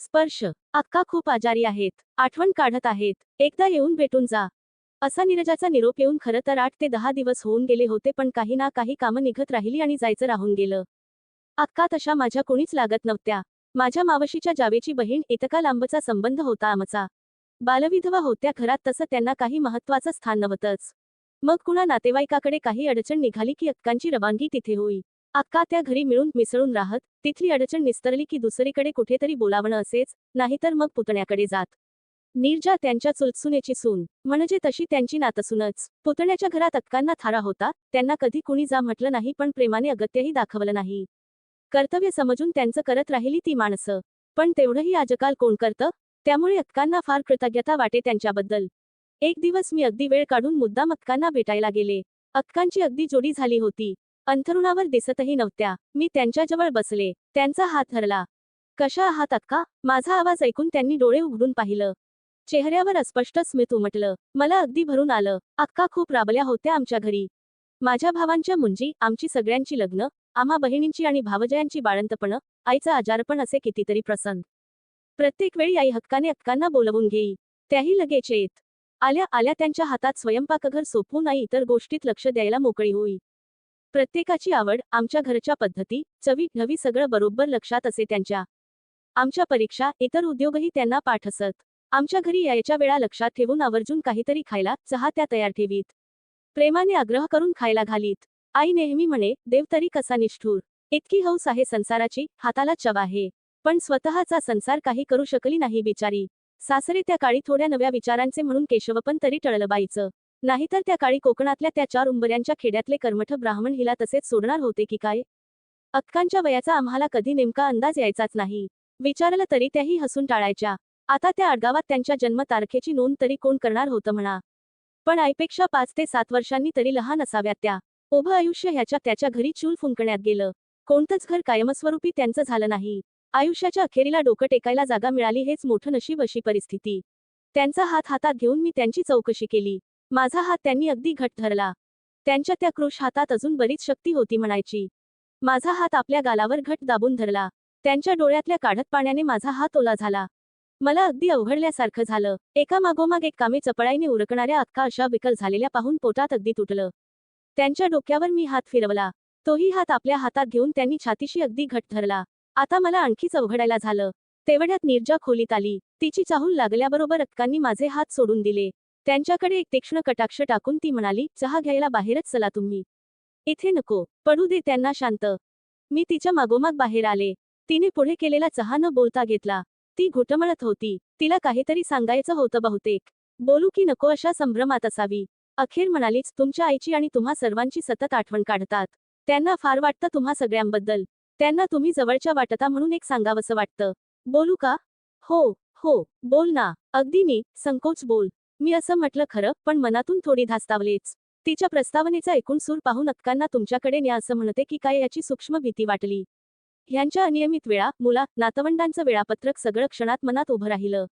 स्पर्श. अक्का खूप आजारी आहेत. आठवण काढत आहेत. एकदा येऊन भेटून जा. असा नीरजाचा निरोप येऊन खरं तर आठ ते दहा दिवस होऊन गेले होते पण काही ना काही कामं निघत राहिली आणि जायचं राहून गेलं. अक्का तशा माझ्या कोणीच लागत नव्हत्या. माझ्या मावशीच्या जावेची बहीण इतका लांबचा संबंध होता आमचा. बालविधवा होत्या घरात तसं त्यांना काही महत्वाचं स्थान नव्हतंच. मग कुणा नातेवाईकाकडे काही अडचण निघाली की अक्कांची रवानगी तिथे होई. अक्का त्या घरी मिळून मिसळून राहत तिथली अडचण निस्तरली की दुसरीकडे कुठेतरी बोलावणं असेच नाहीतर मग पुतण्याकडे जात. नीरजा त्यांच्या चुलसुनेची सून म्हणजे तशी त्यांची नातसूनच. पुतण्याच्या घरात अक्कांना थारा होता त्यांना कधी कुणी जा म्हटलं नाही पण प्रेमाने अगत्यही दाखवलं नाही. कर्तव्य समजून त्यांचं करत राहिली ती माणसं. पण तेवढंही आजकाल कोण करतं? त्यामुळे अक्कांना फार कृतज्ञता वाटे त्यांच्याबद्दल. एक दिवस मी अगदी वेळ काढून मुद्दाम अक्कांना भेटायला गेले. अक्कांची अगदी जोडी झाली होती. अंथरुणावर दिसतही नव्हत्या. मी त्यांच्याजवळ बसले. त्यांचा हात धरला. कशा आहात अक्का? माझा आवाज ऐकून त्यांनी डोळे उघडून पाहिलं. चेहऱ्यावर अस्पष्ट स्मित उमटलं. मला अगदी भरून आलं. अक्का खूप राबल्या होत्या आमच्या घरी. माझ्या भावांच्या मुंजी आमची सगळ्यांची लग्न आम्हा बहिणींची आणि भावजयांची बाळंतपणं आईचं आजारपण असे कितीतरी प्रसंग. प्रत्येक वेळी आई हक्काने अक्कांना बोलवून घेई. त्याही लगेच येत आल्या आल्या त्यांच्या हातात स्वयंपाकघर सोपवून आई इतर गोष्टीत लक्ष द्यायला मोकळी होई. प्रत्येकाची आवड आमच्या घरच्या पद्धती चवी ढवी सगळं बरोबर लक्षात असे त्यांच्या. आमच्या परीक्षा इतर उद्योगही त्यांना पाठ असत आमच्या घरी यायच्या वेळा लक्षात ठेवून आवर्जून काहीतरी खायला चहा त्या तयार ठेवीत. प्रेमाने आग्रह करून खायला घालीत. आई नेहमी म्हणे देव तरी कसा निष्ठूर. इतकी हौस आहे संसाराची हाताला चव आहे. पण स्वतःचा संसार काही करू शकली नाही बिचारी. सासरे त्या काळी थोड्या नव्या विचारांचे म्हणून केशवपण तरी टळलं बाईचं. नाहीतर त्या काळी कोकणातल्या त्या चार उंबऱ्यांच्या खेड्यातले कर्मठ ब्राह्मण हिला तसेच सोडणार होते की काय? अक्कांच्या वयाचा आम्हाला कधी नेमका अंदाज यायचाच नाही. विचारलं तरी त्याही हसून टाळायच्या. आता त्या आडगावात त्यांच्या जन्मतारखेची नोंद तरी कोण करणार होतं म्हणा. पण आईपेक्षा पाच ते सात वर्षांनी तरी लहान असाव्यात त्या. उभं आयुष्य ह्याच्या त्याच्या घरी चूल फुंकण्यात गेलं. कोणतंच घर कायमस्वरूपी त्यांचं झालं नाही. आयुष्याच्या अखेरीला डोकं टेकायला जागा मिळाली हेच मोठं नशीब अशी परिस्थिती. त्यांचा हात हातात घेऊन मी त्यांची चौकशी केली. माझा हात त्यांनी अगदी घट धरला. त्यांच्या त्या क्रोश हातात अजून बरीच शक्ती होती म्हणायची. माझा हात आपल्या गालावर घट दाबून धरला. त्यांच्या डोळ्यातल्या काढत पाण्याने माझा हात ओला झाला. मला अगदी अवघडल्यासारखं झालं. एका मागोमाग एक कामे चपळाईने उरकणाऱ्या अक्का अशा विकल झालेल्या पाहून पोटात अगदी तुटलं. त्यांच्या डोक्यावर मी हात फिरवला. तोही हात आपल्या हातात घेऊन त्यांनी छातीशी अगदी घट धरला. आता मला आणखीच अवघडायला झालं. तेवढ्यात निर्जा खोलीत आली. तिची चाहूल लागल्याबरोबर अक्कांनी माझे हात सोडून दिले. त्यांच्याकडे एक तीक्ष्ण कटाक्ष टाकून ती म्हणाली चहा घ्यायला बाहेरच चला तुम्ही. इथे नको. पडू दे त्यांना शांत. मी तिच्या मागोमाग बाहेर आले. तिने पुढे केलेला चहा न बोलता घेतला. ती घुटमळत होती. तिला काहीतरी सांगायचं होतं बहुतेक. बोलू की नको अशा संभ्रमात असावी. अखेर म्हणालीच तुमच्या आईची आणि तुम्हा सर्वांची सतत आठवण काढतात. त्यांना फार वाटतं तुम्हा सगळ्यांबद्दल. त्यांना तुम्ही जवळच्या वाटता म्हणून एक सांगावंसं वाटतं. बोलू का? हो हो. बोल ना. अगदी नी संकोच बोल. मी असं म्हटलं खरं पण मनातून थोडी धास्तावलेच. तिच्या प्रस्तावनेचा एकूण सूर पाहून अक्कांना तुमच्याकडे न्या असं म्हणते की काय याची सूक्ष्म भीती वाटली. ह्यांच्या अनियमित वेळा मुला नातवंडांचं वेळापत्रक सगळं क्षणात मनात उभं राहिलं.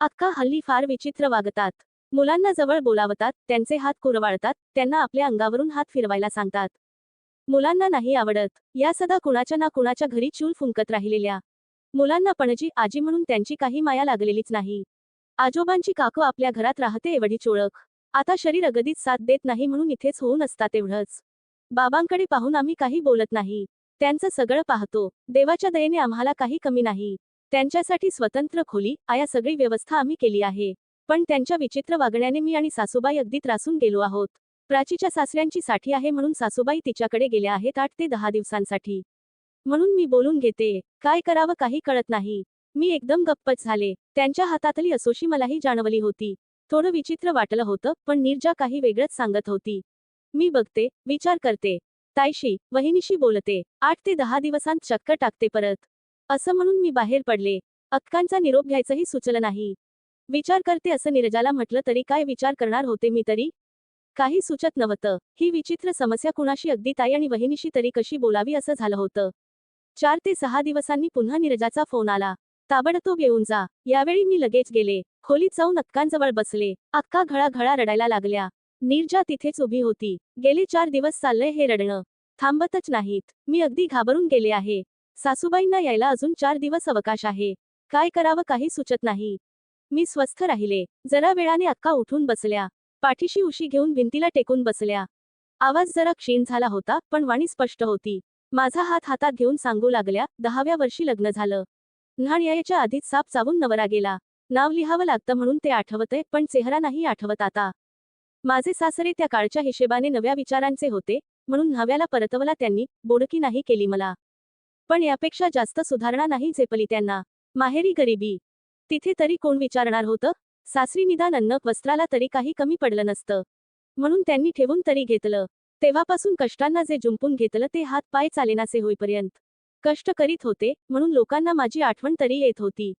अक्का हल्ली फार विचित्र वागतात. मुलांना जवळ बोलावतात त्यांचे हात कुरवाळतात त्यांना आपल्या अंगावरून हात फिरवायला सांगतात. मुलांना नाही आवडत या सदा कुणाच्या ना कुणाच्या घरी चूल फुंकत राहिलेल्या. मुलांना पणजी आजी म्हणून त्यांची काही माया लागलेलीच नाही. आजोबांची काकू आपल्या घरात राहते एवढीच ओळख आता शरीर अगदीच साथ देत नाही म्हणून इथेच होऊन असतात तेवढंच. बाबांकडे पाहून आम्ही काही बोलत नाही. त्यांचं सगळं पाहतो. देवाच्या दयेने आम्हाला काही कमी नाही. त्यांच्यासाठी स्वतंत्र खोली आया सगळी व्यवस्था आम्ही केली आहे. पण त्यांच्या विचित्र वागण्याने मी आणि सासूबाई अगदी त्रासून गेलो आहोत. प्राचीच्या सासऱ्यांची साठी आहे म्हणून सासूबाई तिच्याकडे गेल्या आहेत आठ ते दहा दिवसांसाठी. म्हणून मी बोलून घेते. काय करावं काही कळत नाही. मी एकदम गप्पच झाले. त्यांच्या हातातली असोशी मलाही जाणवली होती. थोडं विचित्र वाटलं होतं पण निर्जा काही वेगळंच सांगत होती. मी बघते विचार करते. ताईशी वहिनीशी बोलते. आठ ते दहा दिवसांत चक्कर टाकते परत. असं म्हणून मी बाहेर पडले. अक्कांचा निरोप घ्यायचंही सुचलं नाही. विचार करते असं नीरजाला म्हटलं तरी काय विचार करणार होते मी तरी? काही सुचत नव्हतं. ही विचित्र समस्या कुणाशी अगदी ताई आणि वहिनीशी तरी कशी बोलावी असं झालं होतं. चार ते सहा दिवसांनी पुन्हा नीरजाचा फोन आला. ताबडतोब येऊन जा. यावेळी मी लगेच गेले. खोलीत जाऊन अक्कांजवळ बसले. अक्का घळा घळा रडायला लागल्या. नीरजा तिथेच उभी होती. गेले चार दिवस चाललंय हे रडणं. थांबतच नाहीत. मी अगदी घाबरून गेले आहे. सासूबाईंना यायला अजून चार दिवस अवकाश आहे. काय करावं काही सुचत नाही. मी स्वस्थ राहिले. जरा वेळाने अक्का उठून बसल्या. पाठीशी उशी घेऊन भिंतीला टेकून बसल्या. आवाज जरा क्षीण झाला होता पण वाणी स्पष्ट होती. माझा हात हातात घेऊन सांगू लागल्या दहाव्या वर्षी लग्न झालं. न्हाण यायच्या आधीच साप चावून नवरा गेला. नाव लिहावं लागतं म्हणून ते आठवतंय पण चेहरा नाही आठवत आता. माझे सासरे त्या काळच्या हिशेबाने नव्या विचारांचे होते म्हणून न्हाव्याला परतवला त्यांनी बोडकी नाही केली मला. पण यापेक्षा जास्त सुधारणा नाही झेपली त्यांना. माहेरी गरिबी. तिथे तरी कोण विचारणार होतं? सासरी निदान अन्न वस्त्राला तरी काही कमी पडलं नसतं. म्हणून त्यांनी ठेवून तरी घेतलं. तेव्हापासून कष्टांना जे जुंपून घेतलं ते हात पाय चालेनासे होईपर्यंत. कष्ट करीत होते म्हणून लोकांना माझी आठवण तरी येत होती.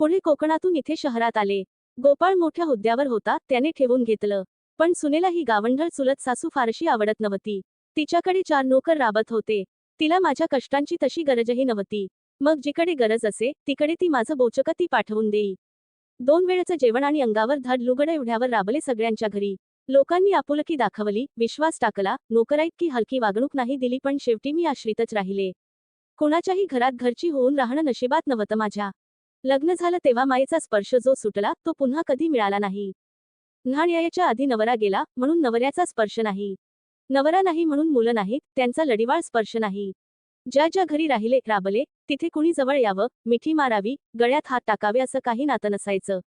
पुढे कोकणातून इथे शहरात आले. गोपाळ मोठ्या हुद्द्यावर होता त्याने ठेवून घेतलं. पण सुनेला ही गावंढळ चुलत सासू फारशी आवडत नव्हती. तिच्याकडे चार नोकर राबत होते. तिला माझ्या कष्टांची तशी गरजही नव्हती. मग जिकडे गरज असे तिकडे ती माझं बोचक ती पाठवून देई. दोन वेळचं जेवण आणि अंगावर धड लुगड एवढ्यावर राबले सगळ्यांच्या घरी. लोकांनी आपुलकी दाखवली विश्वास टाकला नोकराइतकी हलकी वागणूक नाही दिली पण शेवटी मी आश्रितच राहिले. कुणाच्याही घरात घरची होऊन राहणं नशिबात नव्हतं माझ्या. लग्न झालं तेव्हा माईचा स्पर्श जो सुटला तो पुन्हा कधी मिळाला नाही. न्हाणयाच्या आधी नवरा गेला म्हणून नवऱ्याचा स्पर्श नाही. नवरा नाही म्हणून मुलं नाहीत त्यांचा लढिवाळ स्पर्श नाही. ज्या ज्या घरी राहिले राबले तिथे कुणी जवळ यावं मिठी मारावी गळ्यात हात टाकावे असं काही नातं नसायचं.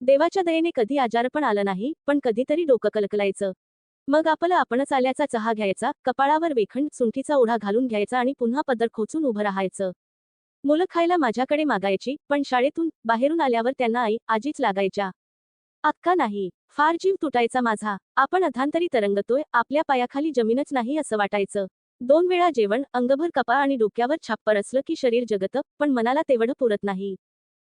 देवाच्या दयेने कधी आजारपण आलं नाही पण कधीतरी डोकं कलकलायचं. मग आपलं आपणच आल्याचा चहा घ्यायचा कपाळावर वेखंड सुंठीचा ओढा घालून घ्यायचा आणि पुन्हा पदर खोचून उभं राहायचं. मुलं खायला माझ्याकडे मागायची पण शाळेतून बाहेरून आल्यावर त्यांना आई आजीच लागायच्या. अक्का नाही फार जीव तुटायचा माझा. आपण अधांतरी तरंगतोय आपल्या पायाखाली जमीनच नाही असं वाटायचं. दोन वेळा जेवण अंगभर कपाळ आणि डोक्यावर छाप्पर असलं की शरीर जगतं पण मनाला तेवढं पुरत नाही.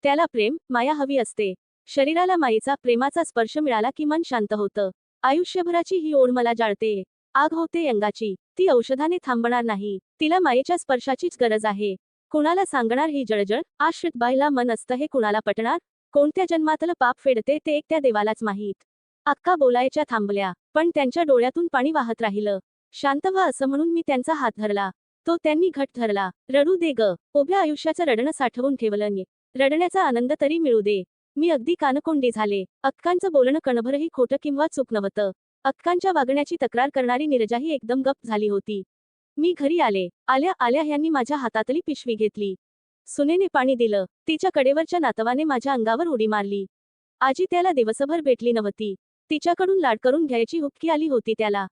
त्याला प्रेम माया हवी असते. शरीराला मायेचा प्रेमाचा स्पर्श मिळाला की मन शांत होतं. आयुष्यभराची ही ओढ मला जाळते. आग होते यंगाची. ती औषधाने थांबणार नाही. तिला मायेच्या स्पर्शाचीच गरज आहे. कुणाला सांगणार ही जळजळ? आश्रित बाईला मन असतं हे कुणाला पटणार? कोणत्या जन्मातलं पाप फेडते ते एकट्या देवालाच माहीत. अक्का बोलायच्या थांबल्या पण त्यांच्या डोळ्यातून पाणी वाहत राहिलं. शांत व्हा असं म्हणून मी त्यांचा हात धरला. तो त्यांनी घट धरला. रडू दे ग. उभ्या आयुष्याचं रडणं साठवून ठेवलं रडण्याचा आनंद तरी मिळू दे. मी अगदी कानकोंडी झाले. अक्कांचं बोलणं कणभरही खोटं किंवा चूक नव्हतं. अक्कांच्या वागण्याची तक्रार करणारी निरजाही एकदम गप झाली होती. मी घरी आले. आल्या आल्या ह्यांनी माझ्या हातातली पिशवी घेतली. सुनेने पाणी दिलं. तिच्या कडेवरच्या नातवाने माझ्या अंगावर उडी मारली. आजी त्याला दिवसभर भेटली नव्हती. तिच्याकडून लाड करून घ्यायची हुबकी आली होती त्याला.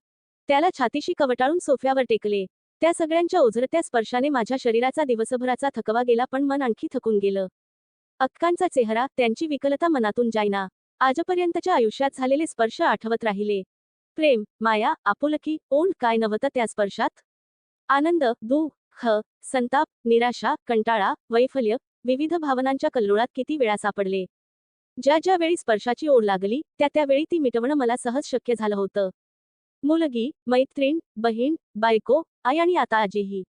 त्याला छातीशी कवटाळून सोफ्यावर टेकले. त्या सगळ्यांच्या ओझरत्या स्पर्शाने माझ्या शरीराचा दिवसभराचा थकवा गेला पण मन आणखी थकून गेलं. अक्कांचा चेहरा त्यांची विकलता मनातून जाईना. आजपर्यंतच्या आयुष्यात झालेले स्पर्श आठवत राहिले. प्रेम माया आपुलकी ओढ काय नव्हतं त्या स्पर्शात? आनंद दुःख संताप निराशा कंटाळा वैफल्य विविध भावनांच्या कल्लोळात किती वेळा सापडले. ज्या ज्या वेळी स्पर्शाची ओढ लागली त्या त्यावेळी ती मिटवणं मला सहज शक्य झालं होतं. मुलगी मैत्रीण बहीण बायको आई आणि आता आजीही.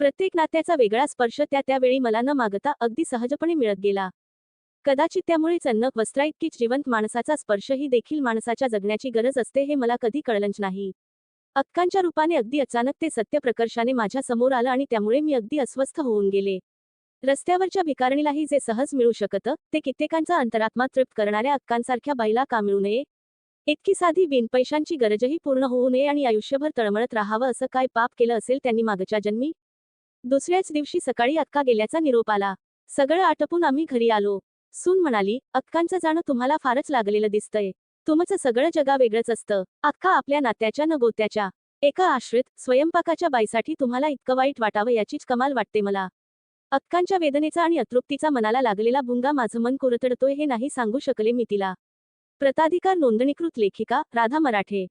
प्रत्येक नात्याचा वेगळा स्पर्श त्या त्यावेळी मला न मागता अगदी सहजपणे मिळत गेला. कदाचित त्यामुळेच अन्न वस्त्रा इतकीच जिवंत माणसाचा स्पर्शही देखील माणसाच्या जगण्याची गरज असते हे मला कधी कळलंच नाही. अक्कांच्या रूपाने अगदी अचानक ते सत्य प्रकर्षाने माझ्यासमोर आलं आणि त्यामुळे मी अगदी अस्वस्थ होऊन गेले. रस्त्यावरच्या भिकारणीलाही जे सहज मिळू शकतं ते कित्येकांचा अंतरात्मा तृप्त करणाऱ्या अक्कांसारख्या बाईला का मिळू नये? इतकी साधी बिनपैशांची गरजही पूर्ण होऊ नये आणि आयुष्यभर तळमळत राहावं असं काय पाप केलं असेल त्यांनी मागच्या जन्मी? दुसऱ्याच दिवशी सकाळी अक्का गेल्याचा निरोप आला. सगळं आटपून आम्ही घरी आलो. सून म्हणाली अक्कांचं जाणं तुम्हाला फारच लागलेलं दिसतंय. तुमचं सगळं जगा वेगळंच असतं. अक्का आपल्या नात्याच्या न गोत्याच्या. एका आश्रित स्वयंपाकाच्या बाईसाठी तुम्हाला इतकं वाईट वाटावं याचीच कमाल वाटते मला. अक्कांच्या वेदनेचा आणि अतृप्तीचा मनाला लागलेला भुंगा माझं मन कुरतडतोय हे नाही सांगू शकले मी तिला. प्रताधिकार नोंदणीकृत लेखिका राधा मराठे.